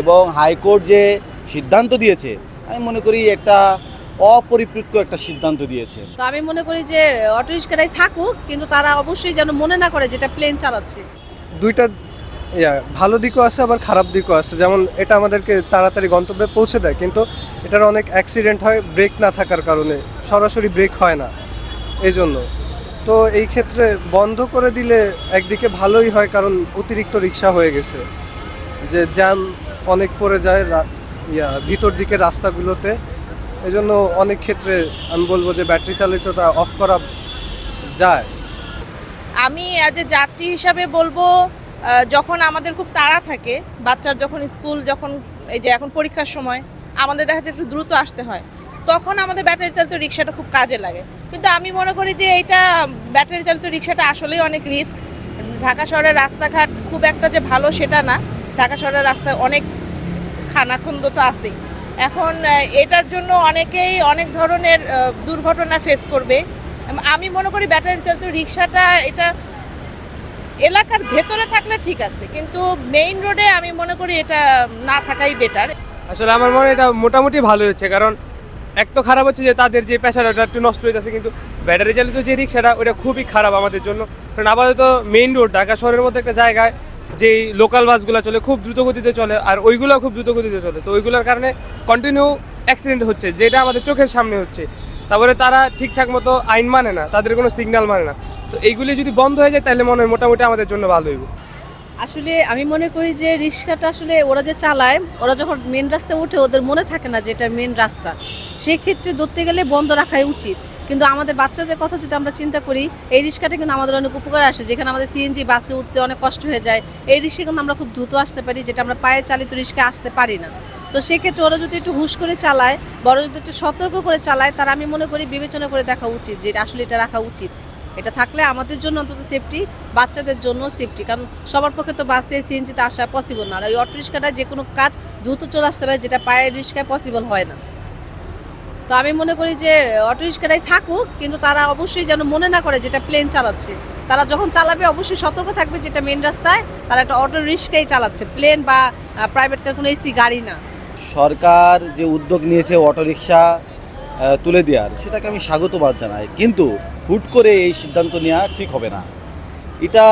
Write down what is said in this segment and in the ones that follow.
এবং হাইকোর্ট যে সিদ্ধান্ত দিয়েছে আমি মনে করি একটা অপরিপৃক্ত একটা সিদ্ধান্ত দিয়েছে। তো আমি মনে করি যে অটো রিক্সাটাই থাকুক কিন্তু তারা অবশ্যই যেন মনে না করে যেটা প্লেন চালাচ্ছে। দুইটা ইয়া ভালো দিকও আছে আবার খারাপ দিকও আছে। যেমন এটা আমাদেরকে তাড়াতাড়ি গন্তব্যে পৌঁছে দেয় কিন্তু এটার অনেক অ্যাক্সিডেন্ট হয় ব্রেক না থাকার কারণে। সরাসরি ব্রেক হয় না এই জন্য তো এই ক্ষেত্রে বন্ধ করে দিলে একদিকে ভালোই হয় কারণ অতিরিক্ত রিক্সা হয়ে গেছে। যে জ্যাম অনেক পড়ে যায় ইয়া, ভিতর দিকে রাস্তাগুলোতে। এই জন্য অনেক ক্ষেত্রে আমি বলব যে ব্যাটারি চালিতটা অফ করা যায়। আমি অ্যাজ এ যাত্রী হিসাবে বলব যখন আমাদের খুব তাড়া থাকে, বাচ্চার যখন স্কুল যখন এই যে এখন পরীক্ষার সময়, আমাদের দেখা যায় একটু দ্রুত আসতে হয়, তখন আমাদের ব্যাটারি চালিত রিক্সাটা খুব কাজে লাগে। কিন্তু আমি মনে করি যে এটা ব্যাটারি চালিত রিক্সাটা আসলেই অনেক রিস্ক। ঢাকা শহরের রাস্তাঘাট খুব একটা যে ভালো সেটা না। ঢাকা শহরের রাস্তায় অনেক খানাখন্দ তো আছেই। এখন এটার জন্য অনেকেই অনেক ধরনের দুর্ঘটনা ফেস করবে। আমি মনে করি ব্যাটারি চালিত রিক্সাটা এটা এলাকার ভেতরে থাকলে ঠিক আছে, কিন্তু মেইন রোডে আমি মনে করি এটা না থাকাই বেটার আসলে আমার মনে এটা মোটামুটি ভালো হচ্ছে, কারণ এক তো খারাপ হচ্ছে যে তাদের যে পেশাটা, ওটা একটু নষ্ট হয়ে যাচ্ছে কিন্তু ব্যাটারি চালিত যে রিক্সাটা ওটা খুবই খারাপ আমাদের জন্য। কারণ আপাতত মেইন রোড ঢাকা শহরের মধ্যে একটা জায়গায় যেই লোকাল বাসগুলো চলে, খুব দ্রুত গতিতে চলে আর ওইগুলো খুব দ্রুত গতিতে চলে। তো ওইগুলোর কারণে কন্টিনিউ অ্যাক্সিডেন্ট হচ্ছে, যেটা আমাদের চোখের সামনে হচ্ছে। তারপরে তারা ঠিকঠাক মতো আইন মানে না, তাদের কোনো সিগন্যাল মানে না। তো এইগুলি যদি বন্ধ হয়ে যায়, তাহলে মনে হয় মোটামুটি আমাদের জন্য ভালো হইব। আসলে আমি মনে করি যে রিক্সাটা আসলে ওরা যে চালায়, ওরা যখন মেন রাস্তায় ওঠে ওদের মনে থাকে না যে এটা মেন রাস্তা। সেক্ষেত্রে ধরতে গেলে বন্ধ রাখাই উচিত। কিন্তু আমাদের বাচ্চাদের কথা যদি আমরা চিন্তা করি, এই রিক্সাটা কিন্তু আমাদের অনেক উপকার আসে। যেখানে আমাদের সিএনজি বাসে উঠতে অনেক কষ্ট হয়ে যায়। এই রিক্সা কিন্তু আমরা খুব দ্রুত আসতে পারি, যেটা আমরা পায়ে চালিত রিক্সা আসতে পারি না। তো সেক্ষেত্রে ওরা যদি একটু হুশ করে চালায়, বড় যদি একটু সতর্ক করে চালায়, তারা আমি মনে করি বিবেচনা করে দেখা উচিত যে আসলে এটা রাখা উচিত। এটা থাকলে আমাদের জন্য অন্তত সেফটি বাচ্চাদের জন্য সেফটি কারণ সবার পক্ষে তো বাসে সিএনজিতে আসা পসিবল না। আর ওই অটো রিক্সাটা যে কোনো কাজ দ্রুত চলে আসতে পারে, যেটা পায়ের রিক্সায় পসিবল হয় না। তো আমি মনে করি যে অটো রিক্সাটাই থাকুক কিন্তু তারা অবশ্যই যেন মনে না করে যেটা প্লেন চালাচ্ছে। তারা যখন চালাবে অবশ্যই সতর্ক থাকবে যেটা মেন রাস্তায়। তারা একটা অটো রিক্সাই চালাচ্ছে প্লেন বা প্রাইভেট কার কোনো এসি গাড়ি না। সরকার যে উদ্যোগ নিয়েছে অটোরিকশা আহ, তুলে দেওয়ার সেটাকে আমি স্বাগতবাদ জানাই। কিন্তু হুট করে এই সিদ্ধান্ত নেওয়া ঠিক হবে না। এটা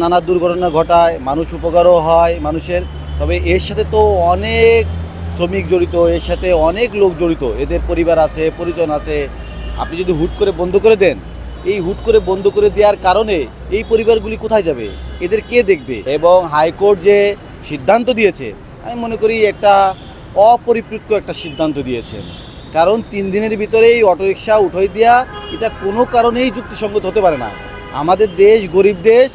নানা দুর্ঘটনা ঘটায় মানুষ উপকারও হয় মানুষের। তবে এর সাথে তো অনেক শ্রমিক জড়িত, এর সাথে অনেক লোক জড়িত, এদের পরিবার আছে, পরিজন আছে। আপনি যদি হুট করে বন্ধ করে দেন, এই হুট করে বন্ধ করে দেওয়ার কারণে এই পরিবারগুলি কোথায় যাবে? এদের কে দেখবে? এবং হাইকোর্ট যে সিদ্ধান্ত দিয়েছে, আমি মনে করি একটা অপরিপৃক্ত একটা সিদ্ধান্ত দিয়েছেন। কারণ তিন দিনের ভিতরে এই অটোরিকশা উঠোই দেওয়া এটা কোনো কারণেই যুক্তিসঙ্গত হতে পারে না। আমাদের দেশ গরিব দেশ,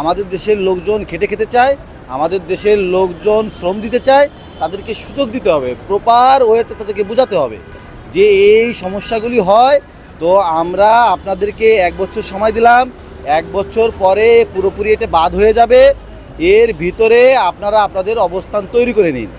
আমাদের দেশের লোকজন খেটে খেতে চায় আমাদের দেশের লোকজন শ্রম দিতে চায়, তাদেরকে সুযোগ দিতে হবে প্রপার ওয়েতে তাদেরকে বোঝাতে হবে যে এই সমস্যাগুলি হয়। তো আমরা আপনাদেরকে এক বছর সময় দিলাম, এক বছর পরে পুরোপুরি এটা বাদ হয়ে যাবে। এর ভিতরে আপনারা আপনাদের অবস্থান তৈরি করে নিন।